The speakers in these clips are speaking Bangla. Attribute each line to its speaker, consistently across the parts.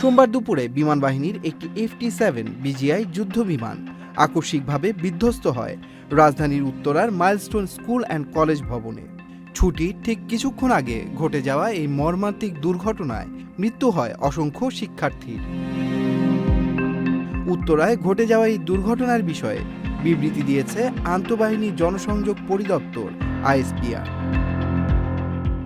Speaker 1: সোমবার দুপুরে বিমান বাহিনীর একটি এফটি সেভেন বিজিআই যুদ্ধ বিমান আকস্মিকভাবে বিধ্বস্ত হয় রাজধানীর উত্তরার মাইলস্টোন স্কুল অ্যান্ড কলেজ ভবনে। ছুটির ঠিক কিছুক্ষণ আগে ঘটে যাওয়া এই মর্মান্তিক দুর্ঘটনায় মৃত্যু হয় অসংখ্য শিক্ষার্থীর। উত্তরায় ঘটে যাওয়া এই দুর্ঘটনার বিষয়ে বিবৃতি দিয়েছে আন্তঃবাহিনী জনসংযোগ পরিদপ্তর, আইএসপিআর।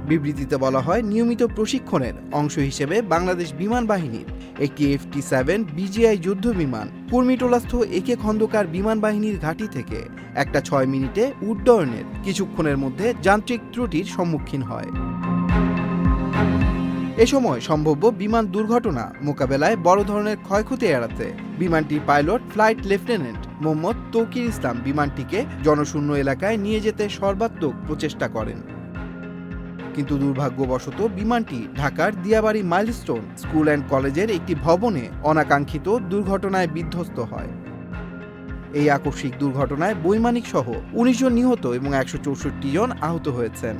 Speaker 1: বিবৃতিতে বলা হয়, নিয়মিত প্রশিক্ষণের অংশ হিসেবে বাংলাদেশ বিমান বাহিনীর একটি এফটি সেভেন বিজিআই যুদ্ধ বিমান কুর্মিটোলাস্থ একে খন্দকার বিমান বাহিনীর ঘাঁটি থেকে একটা ছয় মিনিটে উড্ডয়নের কিছুক্ষণের মধ্যে যান্ত্রিক ত্রুটির সম্মুখীন হয়। এ সময় সম্ভাব্য বিমান দুর্ঘটনা মোকাবেলায় বড় ধরনের ক্ষয়ক্ষতি এড়াতে বিমানটির pilot, flight lieutenant Mohammad Taukir Islam বিমানটিকে জনশূন্য এলাকায় নিয়ে যেতে সর্বাত্মক প্রচেষ্টা করেন। কিন্তু দুর্ভাগ্যবশত বিমানটি ঢাকার দিয়াবাড়ি মাইলস্টোন স্কুল অ্যান্ড কলেজের একটি ভবনে অনাকাঙ্ক্ষিত দুর্ঘটনায় বিধ্বস্ত হয়। এই আকস্মিক দুর্ঘটনায় বৈমানিক সহ উনিশ জন নিহত এবং একশো চৌষট্টি জন আহত হয়েছেন।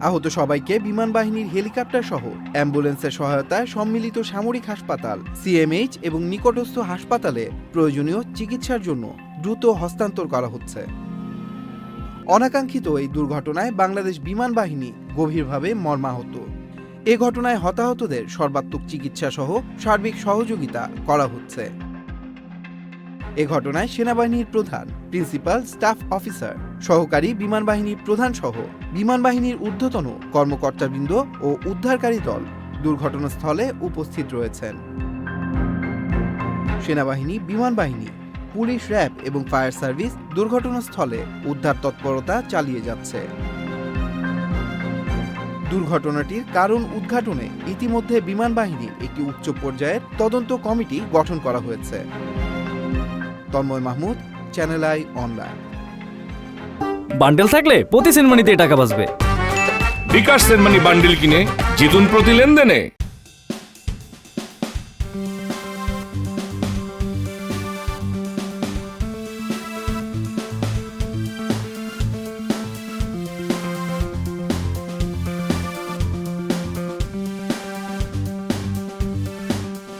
Speaker 1: আহত সবাইকে বিমান বাহিনীর হেলিকপ্টার সহ অ্যাম্বুলেন্সের সহায়তায় সম্মিলিত সামরিক হাসপাতাল সিএমএইচ এবং নিকটস্থ হাসপাতালে প্রয়োজনীয় চিকিৎসার জন্য দ্রুত হস্তান্তর করা হচ্ছে। অনাকাঙ্ক্ষিত এই দুর্ঘটনায় বাংলাদেশ বিমান বাহিনী গভীরভাবে মর্মাহত। এ ঘটনায় হতাহতদের সর্বাত্মক চিকিৎসা সহ সার্বিক সহযোগিতা করা হচ্ছে। এ ঘটনায় সেনাবাহিনীর প্রধান, প্রিন্সিপাল, স্টাফ অফিসার, সহকারী বিমান বাহিনীর প্রধান সহ বিমান বাহিনীর ঊর্ধ্বতন কর্মকর্তাবৃন্দ ও উদ্ধারকারী দল দুর্ঘটনাস্থলে উপস্থিত রয়েছেন। সেনাবাহিনী, বিমান বাহিনী পুলিশ র্যাব এবং ফায়ার সার্ভিস দুর্ঘটনাস্থলে উদ্ধার তৎপরতা চালিয়ে যাচ্ছে। দুর্ঘটনাটির কারণ উদ্ঘাটনে ইতিমধ্যে বিমান বাহিনীর একটি উচ্চ পর্যায়ের তদন্ত কমিটি গঠন করা হয়েছে। Tanmoy Mahmud channel I online
Speaker 2: bundle থাকলে প্রতি সেনমানিতে টাকা বাঁচবে।
Speaker 3: বিকাশ সেনমানি বান্ডেল কিনে জিতুন প্রতি লেনদেনে।